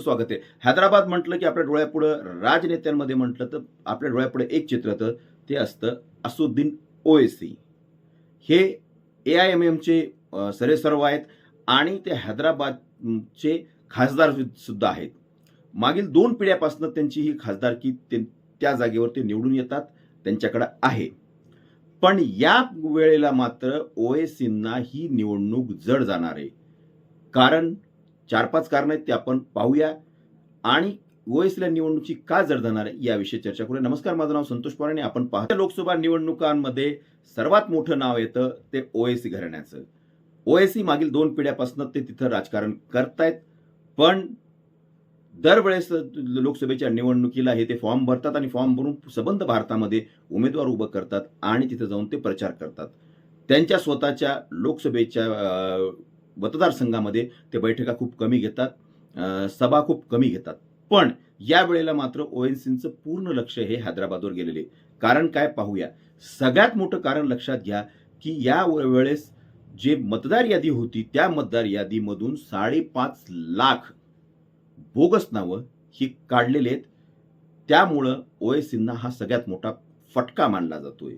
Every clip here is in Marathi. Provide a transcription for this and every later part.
स्वागत आहे. हैदराबाद म्हटलं की आपल्या डोळ्यापुढं राजनेत्यांमध्ये म्हटलं तर आपल्या डोळ्यापुढे एक चित्र तर ते असतं असुद्दीन ओएसी हे ए आय एम एमचे सरेसर्व आहेत आणि ते हैदराबादचे खासदार सुद्धा आहेत. मागील दोन पिढ्यापासून त्यांची ही खासदारकी ते त्या जागेवर ते निवडून येतात त्यांच्याकडे आहे. पण या वेळेला मात्र ओएसींना ही निवडणूक जड जाणार आहे. कारण चार पाच कारण आहेत ते आपण पाहूया. आणि ओएसला निवडणुकीची का जड जाणार आहे याविषयी चर्चा करूया. नमस्कार माझं नाव संतोष पवार आणि आपण पाहतो लोकसभा निवडणुकांमध्ये सर्वात मोठं नाव येतं ते ओएसी घराण्याचं. ओएसी मागील दोन पिढ्यापासून ते तिथं राजकारण करतायत पण दरवेळेस लोकसभेच्या निवडणुकीला हे ते फॉर्म भरतात आणि फॉर्म भरून सबंध भारतामध्ये उमेदवार उभं करतात आणि तिथं जाऊन ते प्रचार करतात. त्यांच्या स्वतःच्या लोकसभेच्या मतदारसंघामध्ये ते बैठका खूप कमी घेतात सभा खूप कमी घेतात. पण या वेळेला मात्र ओएनसीचं पूर्ण लक्ष हे हैदराबादवर गेलेले कारण काय पाहूया सगळ्यात मोठं कारण लक्षात घ्या की या वेळेस जे मतदार यादी होती त्या मतदार यादीमधून साडेपाच लाख बोगस नावं ही काढलेली आहेत. त्यामुळं ओएसींना हा सगळ्यात मोठा फटका मानला जातोय.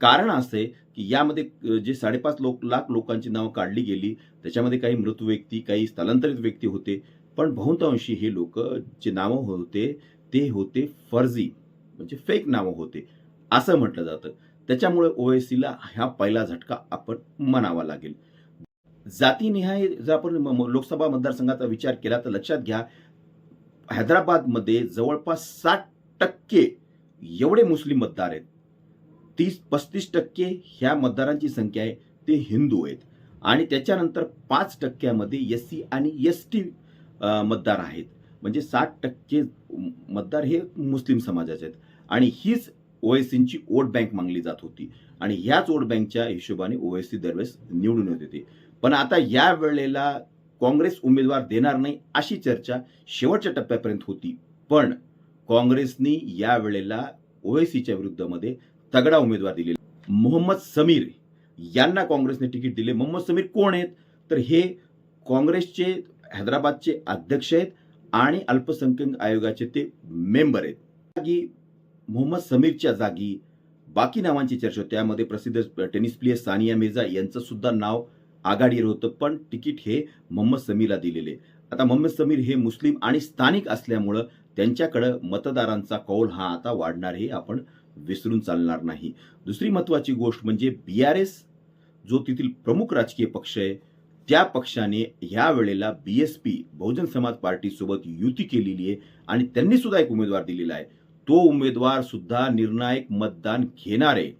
कारण असं आहे की यामध्ये जे साडेपाच लोक लाख लोकांची नावं काढली गेली त्याच्यामध्ये काही मृत व्यक्ती काही स्थलांतरित व्यक्ती होते. पण बहुतांशी हे लोक जे नावं होते ते होते फर्जी म्हणजे फेक नावं होते असं म्हटलं जातं. त्याच्यामुळे ओएसीला हा पहिला झटका आपण म्हणावा लागेल. जातीनिहाय जर आपण म- लोकसभा मतदारसंघाचा विचार केला तर लक्षात घ्या हैदराबादमध्ये जवळपास साठ टक्के एवढे मुस्लिम मतदार आहेत. तीस पस्तीस टक्के ह्या मतदारांची संख्या आहे ते हिंदू आहेत. आणि त्याच्यानंतर पाच टक्क्यामध्ये एस सी आणि एस टी मतदार आहेत. म्हणजे साठ टक्के मतदार हे मुस्लिम समाजाचे आहेत. आणि हीच ओएसींची वोट बँक मागली जात होती. आणि ह्याच वोट बँकच्या हिशोबाने ओएसी दरवेळेस निवडून येत होते. पण आता या वेळेला काँग्रेस उमेदवार देणार नाही अशी चर्चा शेवटच्या टप्प्यापर्यंत होती. पण काँग्रेसनी या वेळेला ओएसीच्या विरुद्धमध्ये तगडा उमेदवार दिलेला मोहम्मद समीर यांना काँग्रेसने तिकीट दिले. मोहम्मद समीर कोण आहेत? तर हे काँग्रेसचे हैदराबादचे अध्यक्ष आहेत आणि अल्पसंख्याक आयोगाचे ते मेंबर आहेत. जागी मोहम्मद समीरच्या जागी बाकी नावांची चर्चा होती. त्यामध्ये प्रसिद्ध टेनिस प्लेयर सानिया मिर्झा यांचं सुद्धा नाव आघाडीवर होतं पण तिकीट हे मोहम्मद समीरला दिलेले आता मोहम्मद समीर हे मुस्लिम आणि स्थानिक असल्यामुळं त्यांच्याकडं मतदारांचा कौल हा आता वाढणार हे आपण विसरून चालणार नाही. दुसरी महत्वाची गोष्ट म्हणजे बी आर एस जो तेथील प्रमुख राजकीय पक्ष आहे त्या पक्षाने ह्या वेळेला बी एस पी बहुजन समाज पार्टीसोबत युती केलेली आहे आणि त्यांनी सुद्धा एक उमेदवार दिलेला आहे. तो उमेदवार सुद्धा निर्णायक मतदान घेणार आहे.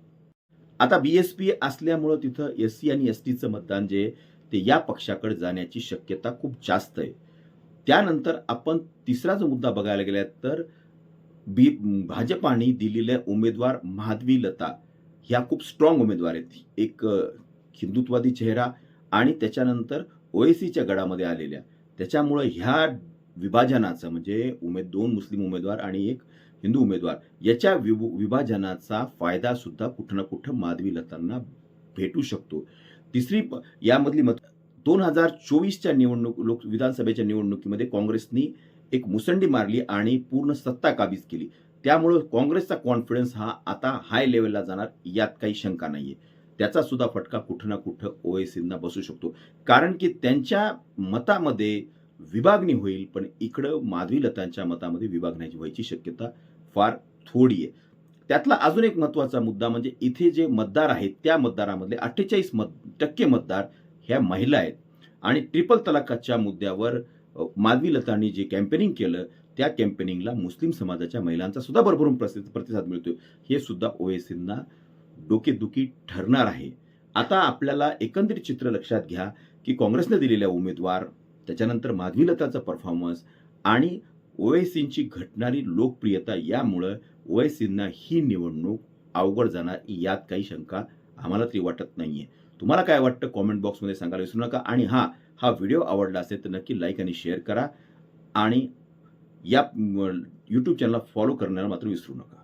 आता बी एस पी असल्यामुळं तिथं एस सी आणि एस टीचं मतदान जे आहे ते या पक्षाकडे जाण्याची शक्यता खूप जास्त आहे. त्यानंतर आपण तिसरा जो मुद्दा बघायला गेला तर बी भाजपाने दिलेल्या उमेदवार माधवी लता ह्या खूप स्ट्रॉंग उमेदवार आहेत. एक हिंदुत्वादी चेहरा आणि त्याच्यानंतर ओएसीच्या गडामध्ये आलेल्या. त्याच्यामुळं ह्या विभाजनाचं म्हणजे उमेद दोन मुस्लिम उमेदवार आणि एक हिंदू उमेदवार याच्या विभ- विभाजनाचा फायदासुद्धा कुठं ना कुठं माधवी लतांना भेटू शकतो. तिसरी प- यामधली मत दोन हजार चोवीसच्या निवडणूक लोक विधानसभेच्या निवडणुकीमध्ये काँग्रेसनी एक मुसंडी मारली आणि पूर्ण सत्ता काबीज केली. त्यामुळं काँग्रेसचा कॉन्फिडन्स हा आता हाय लेवलला जाणार यात काही शंका नाहीये. त्याचा सुद्धा फटका कुठं ना कुठं ओएसींना बसू शकतो. कारण की त्यांच्या मतामध्ये विभागणी होईल पण इकडं माधवी लतांच्या मतामध्ये विभागण्याची व्हायची शक्यता फार थोडी आहे. त्यातला अजून एक महत्त्वाचा मुद्दा म्हणजे इथे जे मतदार आहेत त्या मतदारामधले अठ्ठेचाळीस मत टक्के मतदार ह्या महिला आहेत. आणि ट्रिपल तलाकाच्या मुद्द्यावर माधवी लतांनी जे कॅम्पेनिंग केलं त्या कॅम्पेनिंगला मुस्लिम समाजाच्या महिलांचा सुद्धा भरभरून प्रतिसाद मिळतोय. हे सुद्धा ओएसींना डोकेदुखी ठरणार आहे. आता आपल्याला एकंदरीत चित्र लक्षात घ्या की काँग्रेसने दिलेल्या उमेदवार त्याच्यानंतर माधवी लताचा परफॉर्मन्स आणि ओएसींची घटणारी लोकप्रियता यामुळं ओएसींना ही निवडणूक अवघड जाणार यात काही शंका आम्हाला तरी वाटत नाही आहे तुम्हाला काय वाटतं कॉमेंट बॉक्समध्ये सांगायला विसरू नका. आणि हा हा व्हिडिओ आवडला असेल तर नक्की लाईक आणि शेअर करा. आणि या यूट्यूब चॅनलला फॉलो करण्याला मात्र विसरू नका.